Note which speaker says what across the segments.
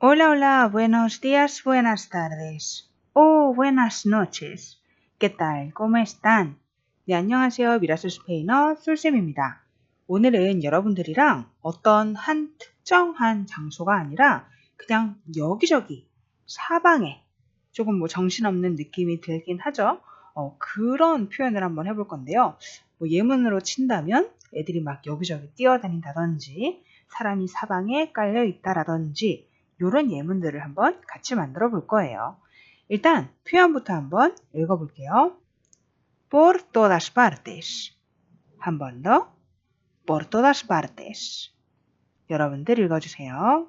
Speaker 1: Hola, hola, buenos días, buenas tardes. O buenas noches. ¿Qué tal? ¿Cómo están? 네, 안녕하세요. 미라스 스페인어 솔쌤입니다. 오늘은 여러분들이랑 어떤 한 특정한 장소가 아니라 그냥 여기저기 사방에 조금 뭐 정신없는 느낌이 들긴 하죠. 어, 그런 표현을 한번 해볼 건데요. 뭐 예문으로 친다면 애들이 막 여기저기 뛰어다닌다든지 사람이 사방에 깔려 있다라든지 이런 예문들을 한번 같이 만들어 볼 거예요. 일단 표현부터 한번 읽어볼게요. por todas partes. 한 번 더. por todas partes. 여러분들 읽어주세요.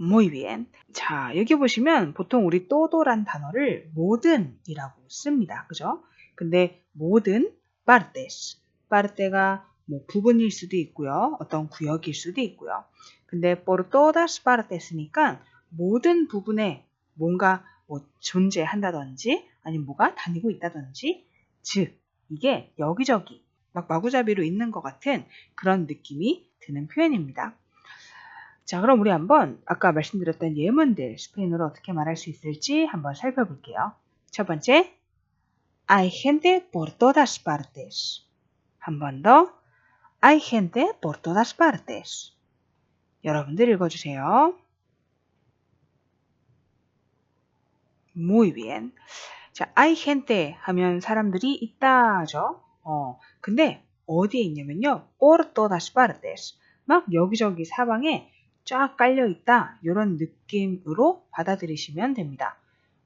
Speaker 1: Muy bien. 자, 여기 보시면 보통 우리 또도란 단어를 모든이라고 씁니다. 그죠? 근데 모든 partes. parte가 뭐 부분일 수도 있고요. 어떤 구역일 수도 있고요. 근데 por todas partes니까 모든 부분에 뭔가 뭐 존재한다든지 아니면 뭐가 다니고 있다든지 즉 이게 여기저기 막 마구잡이로 있는 것 같은 그런 느낌이 드는 표현입니다. 자 그럼 우리 한번 아까 말씀드렸던 예문들 스페인어로 어떻게 말할 수 있을지 한번 살펴볼게요. 첫 번째 Hay gente por todas partes. 한 번 더. Hay gente por todas partes. 여러분들 읽어주세요. Muy bien. 자, hay gente 하면 사람들이 있다죠. 어, 근데 어디에 있냐면요. por todas partes. 막 여기저기 사방에 쫙 깔려 있다. 이런 느낌으로 받아들이시면 됩니다.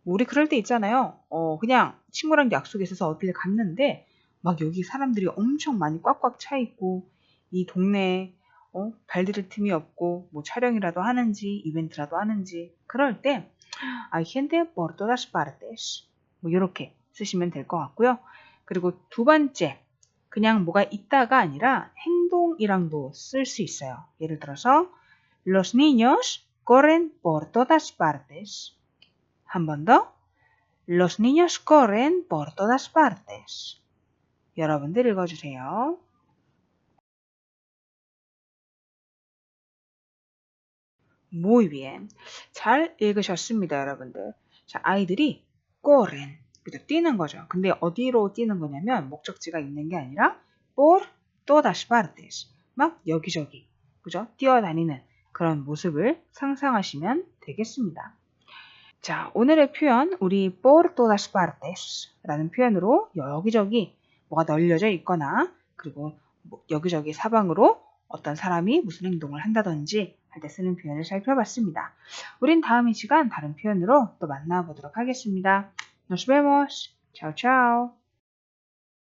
Speaker 1: 우리 그럴 때 있잖아요. 어, 그냥 친구랑 약속에 있어서 어딜 갔는데 막 여기 사람들이 엄청 많이 꽉꽉 차 있고 이 동네에 어, 발디딜 틈이 없고 뭐 촬영이라도 하는지 이벤트라도 하는지 그럴 때 hay gente por todas partes 뭐 이렇게 쓰시면 될 것 같고요. 그리고 두 번째 그냥 뭐가 있다가 아니라 행동이랑도 쓸 수 있어요. 예를 들어서 los niños corren por todas partes 한 번 더. Los niños corren por todas partes. 여러분들 읽어주세요. Bien. 잘 읽으셨습니다, 여러분들. 자, 아이들이 corren. 그죠? 뛰는 거죠. 근데 어디로 뛰는 거냐면 목적지가 있는 게 아니라 por todas partes. 막 여기저기. 그죠? 뛰어다니는 그런 모습을 상상하시면 되겠습니다. 자, 오늘의 표현 우리 por todas partes 라는 표현으로 여기저기 뭐가 널려져 있거나 그리고 뭐 여기저기 사방으로 어떤 사람이 무슨 행동을 한다든지 할 때 쓰는 표현을 살펴봤습니다. 우린 다음 이 시간 다른 표현으로 또 만나보도록 하겠습니다. Nos vemos. Chao, chao.